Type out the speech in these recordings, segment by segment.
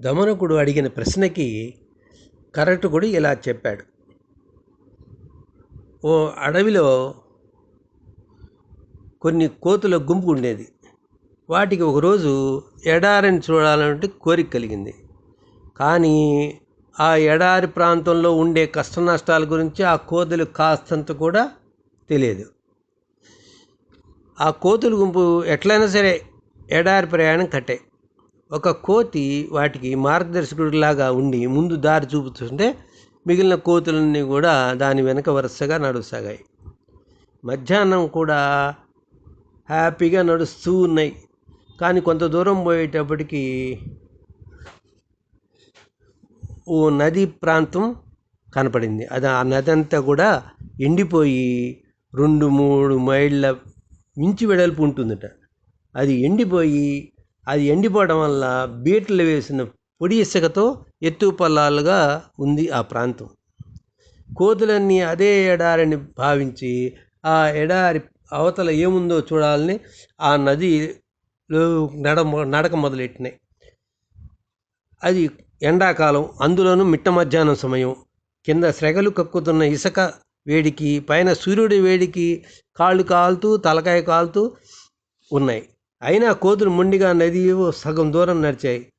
దమనకుడు అడిగిన ప్రశ్నకి కరటుకుడు ఇలా చెప్పాడు. ఓ అడవిలో కొన్ని కోతుల గుంపు ఉండేది. వాటికి ఒకరోజు ఎడారిని చూడాలంటే కోరిక కలిగింది. కానీ ఆ ఎడారి ప్రాంతంలో ఉండే కష్ట నష్టాల గురించి ఆ కోతులు కాస్తంత కూడా తెలియదు. ఆ కోతుల గుంపు ఎట్లయినా సరే ఎడారి ప్రయాణం కట్టే. ఒక కోతి వాటికి మార్గదర్శకుడిలాగా ఉండి ముందు దారి చూపుతుంటే మిగిలిన కోతులన్నీ కూడా దాని వెనక వరుసగా నడుస్తాయి. మధ్యాహ్నం కూడా హ్యాపీగా నడుస్తూ ఉన్నాయి. కానీ కొంత దూరం పోయేటప్పటికి ఓ నది ప్రాంతం కనపడింది. అది ఆ నది అంతా కూడా ఎండిపోయి రెండు మూడు మైళ్ళ మించి వెడల్పు ఉంటుందట. అది ఎండిపోయి అది ఎండిపోవడం వల్ల బీటలు వేసిన పొడి ఇసుకతో ఎత్తు పల్లాలుగా ఉంది ఆ ప్రాంతం. కోతులన్నీ అదే ఎడారిని భావించి ఆ ఎడారి అవతల ఏముందో చూడాలని ఆ నదిలో నడ నడక మొదలెట్టినాయి. అది ఎండాకాలం అందులోనూ మిట్ట మధ్యాహ్నం సమయం. కింద శ్రగలు కక్కుతున్న ఇసుక వేడికి పైన సూర్యుడి వేడికి కాళ్ళు కాలుతూ తలకాయ కాలుతూ ఉన్నాయి. అయినా కోతులు మొండిగా నది సగం దూరం నడిచాయి.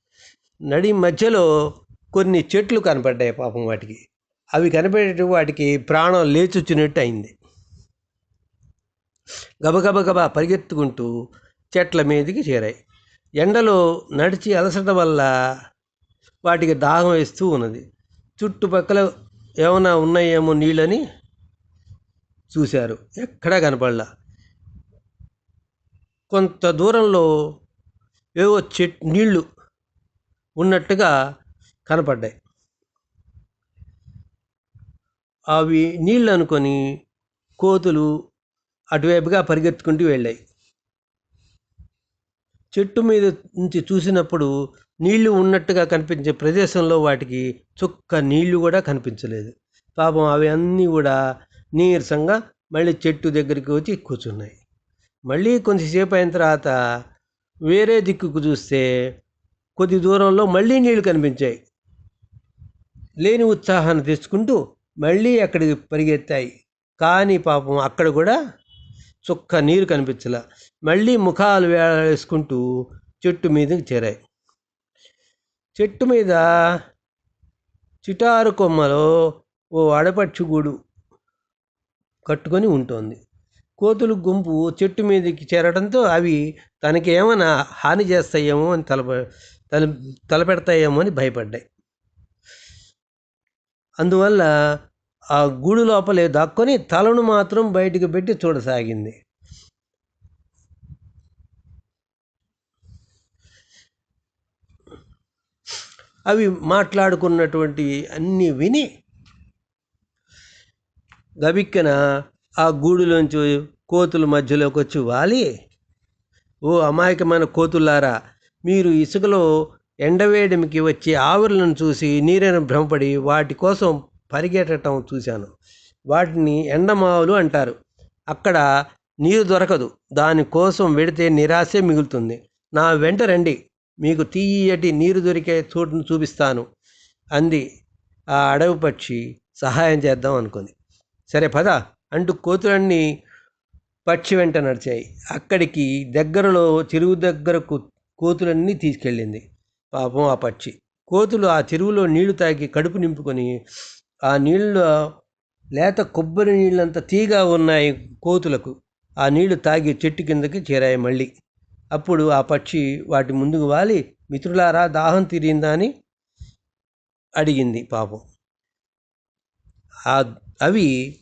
నడి మధ్యలో కొన్ని చెట్లు కనపడ్డాయి పాపం వాటికి. అవి కనపడేట వాటికి ప్రాణం లేచొచ్చినట్టు అయింది. గబగబగబా పరిగెత్తుకుంటూ చెట్ల మీదకి చేరాయి. ఎండలో నడిచి అలసట వల్ల వాటికి దాహం వేస్తూ ఉన్నది. చుట్టుపక్కల ఏమైనా ఉన్నాయేమో నీళ్ళని చూశారు. ఎక్కడా కనపడలా. కొంత దూరంలో ఏవో చెట్ నీళ్ళు ఉన్నట్టుగా కనపడ్డాయి. అవి నీళ్ళు అనుకొని కోతులు అటువైపుగా పరిగెత్తుకుంటూ వెళ్ళాయి. చెట్టు మీద నుంచి చూసినప్పుడు నీళ్ళు ఉన్నట్టుగా కనిపించే ప్రదేశంలో వాటికి చుక్క నీళ్ళు కూడా కనిపించలేదు. పాపం అవి అన్నీ కూడా నీరసంగా మళ్ళీ చెట్టు దగ్గరికి వచ్చి కూర్చున్నాయి. మళ్ళీ కొంతసేపు అయిన తర్వాత వేరే దిక్కుకు చూస్తే కొద్ది దూరంలో మళ్ళీ నీళ్ళు కనిపించాయి. లేని ఉత్సాహాన్ని తెచ్చుకుంటూ మళ్ళీ అక్కడికి పరిగెత్తాయి. కానీ పాపం అక్కడ కూడా చుక్క నీరు కనిపించలే. మళ్ళీ ముఖాలు వేసుకుంటూ చెట్టు మీదకి చేరాయి. చెట్టు మీద చిటారు కొమ్మలో ఓ అడపక్షి గూడు కట్టుకొని ఉంటుంది. కోతులు గుంపు చెట్టు మీదకి చేరడంతో అవి తనకి ఏమైనా హాని చేస్తాయేమో అని తలప తల తలపెడతాయేమో అని భయపడ్డాయి. అందువల్ల ఆ గూడు లోపలే దాక్కొని తలను మాత్రం బయటికి పెట్టి చూడసాగింది. అవి మాట్లాడుకున్నటువంటి అన్నీ విని గబిక్కన ఆ గూడులోంచి కోతుల మధ్యలోకి వచ్చి వాలి. ఓ అమాయకమైన కోతులారా మీరు ఇసుకలో ఎండవేయడానికి వచ్చే ఆవిర్లను చూసి నీరైన భ్రమపడి వాటి కోసం పరిగెట్టడం చూశాను. వాటిని ఎండమావులు అంటారు. అక్కడ నీరు దొరకదు. దానికోసం వెడితే నిరాశే మిగులుతుంది. నా వెంట రండి. మీకు తీయటి నీరు దొరికే చోటును చూపిస్తాను. అంది. ఆ అడవి పక్షి సహాయం చేద్దాం అనుకుంది. సరే పద. అంటూ కోతులన్నీ పక్షి వెంట నడిచాయి. అక్కడికి దగ్గరలో చెరువు దగ్గరకు కోతులన్నీ తీసుకెళ్ళింది. పాపం ఆ పక్షి. కోతులు ఆ చెరువులో నీళ్ళు తాగి కడుపు నింపుకొని ఆ నీళ్ళు లేత కొబ్బరి నీళ్ళంత తీగా ఉన్నాయి కోతులకు. ఆ నీళ్ళు తాగి చెట్టు కిందకి చేరాయి మళ్ళీ. అప్పుడు ఆ పక్షి వాటి ముందుకు వాలి మిత్రులారా దాహం తీరిందా? అని అడిగింది పాపం. ఆ అవి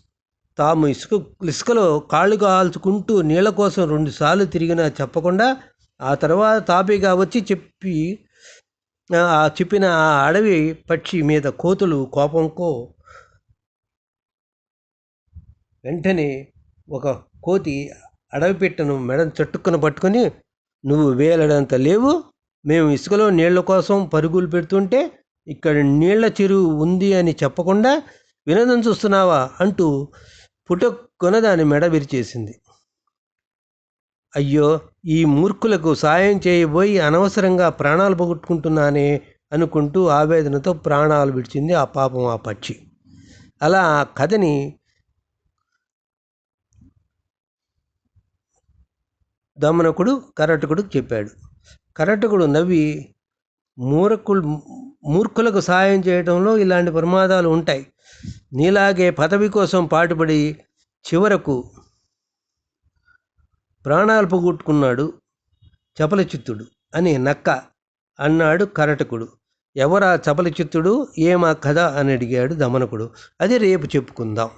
తాము ఇసుక ఇసుకలో కాళ్ళు కాల్చుకుంటూ నీళ్ళ కోసం రెండుసార్లు తిరిగినా చెప్పకుండా ఆ తర్వాత తాపీగా వచ్చి చెప్పి ఆ చెప్పిన ఆ అడవి పక్షి మీద కోతులు కోపంకో వెంటనే ఒక కోతి అడవి పెట్టను మెడ చట్టుకుని పట్టుకొని నువ్వు వేలడంత లేవు. మేము ఇసుకలో నీళ్ళ కోసం పరుగులు పెడుతుంటే ఇక్కడ నీళ్ళ చెరువు ఉంది అని చెప్పకుండా వినోదం చూస్తున్నావా? అంటూ పుటక్కున దాని మెడ విరిచేసింది. అయ్యో ఈ మూర్ఖులకు సాయం చేయబోయి అనవసరంగా ప్రాణాలు పోగొట్టుకుంటున్నానే అనుకుంటూ ఆవేదనతో ప్రాణాలు విడిచింది ఆ పాపం ఆ పక్షి. అలా ఆ కథని దమనకుడు కరటకుడు చెప్పాడు. కరటకుడు నవ్వి మూర్ఖులు మూర్ఖులకు సాయం చేయడంలో ఇలాంటి ప్రమాదాలు ఉంటాయి. నీలాగే పదవి కోసం పాటుపడి చివరకు ప్రాణాలు పోగొట్టుకున్నాడు చపలచిత్తుడు అని నక్క అన్నాడు కరటకుడు ఎవరా చపలచిత్తుడు? ఏమా కథ? అని అడిగాడు దమనకుడు. అది రేపు చెప్పుకుందాం.